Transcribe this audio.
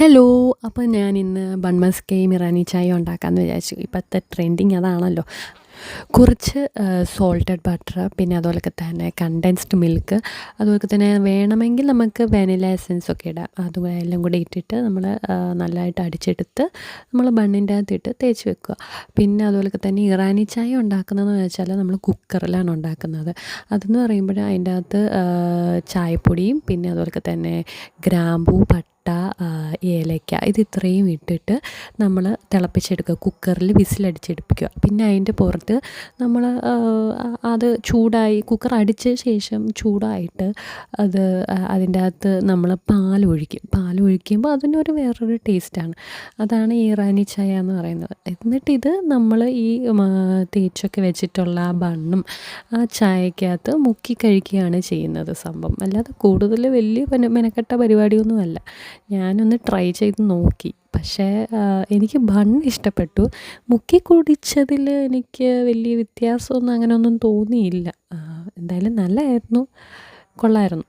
Hello അപ്പോൾ ഞാൻ ഇന്ന് ബൺമസ്കയും ഇറാനി ചായ ഉണ്ടാക്കാമെന്ന് വിചാരിച്ചു. ഇപ്പോഴത്തെ ട്രെൻഡിങ് അതാണല്ലോ. കുറച്ച് സോൾട്ടഡ് ബട്ടർ പിന്നെ അതുപോലൊക്കെ തന്നെ കണ്ടൻസ്ഡ് മിൽക്ക് അതുപോലെ തന്നെ വേണമെങ്കിൽ നമുക്ക് വാനില എസൻസ് ഒക്കെ ഇടാം. അത് എല്ലാം കൂടി ഇട്ടിട്ട് നമ്മൾ നല്ലതായിട്ട് അടിച്ചെടുത്ത് നമ്മൾ ബണ്ണിന്റെ അകത്തിട്ട് തേച്ച് വെക്കുക. പിന്നെ അതുപോലൊക്കെ തന്നെ ഇറാനി ചായ ഉണ്ടാക്കുന്നതെന്ന് വെച്ചാൽ നമ്മൾ കുക്കറിലാണ് ഉണ്ടാക്കുന്നത്. അതെന്ന് പറയുമ്പോൾ അതിന്റെ അകത്ത് ചായപ്പൊടിയും പിന്നെ അതുപോലൊക്കെ തന്നെ ഗ്രാമ്പൂ പട്ട ഏലക്ക ഇത് ഇത്രയും ഇട്ടിട്ട് നമ്മൾ തിളപ്പിച്ചെടുക്കുക. കുക്കറിൽ വിസിലടിച്ചെടുപ്പിക്കുക. പിന്നെ അതിന്റെ പുറത്ത് നമ്മൾ അത് ചൂടായി കുക്കർ അടിച്ച ശേഷം ചൂടായിട്ട് അത് അതിന്റെ അകത്ത് നമ്മൾ പാലൊഴിക്കും പാലൊഴിക്കുമ്പോൾ അതിനൊരു വേറൊരു ടേസ്റ്റാണ് അതാണ് ഇറാനി ചായ എന്ന് പറയുന്നത്. എന്നിട്ട് ഇത് നമ്മൾ ഈ തേച്ചൊക്കെ വെച്ചിട്ടുള്ള ആ ബണ്ണും ആ ചായക്കകത്ത് മുക്കി കഴിക്കുകയാണ് ചെയ്യുന്നത് സംഭവം. അല്ലാതെ കൂടുതൽ വലിയ മെനക്കെട്ട പരിപാടിയൊന്നുമല്ല. ഞാനൊന്ന് ട്രൈ ചെയ്ത് നോക്കി. പക്ഷേ എനിക്ക് ബൺ ഇഷ്ടപ്പെട്ടു. മുക്കി കുടിച്ചതിൽ എനിക്ക് വലിയ വ്യത്യാസമൊന്നും അങ്ങനെയൊന്നും തോന്നിയില്ല. എന്തായാലും നല്ലതായിരുന്നു കൊള്ളായിരുന്നു.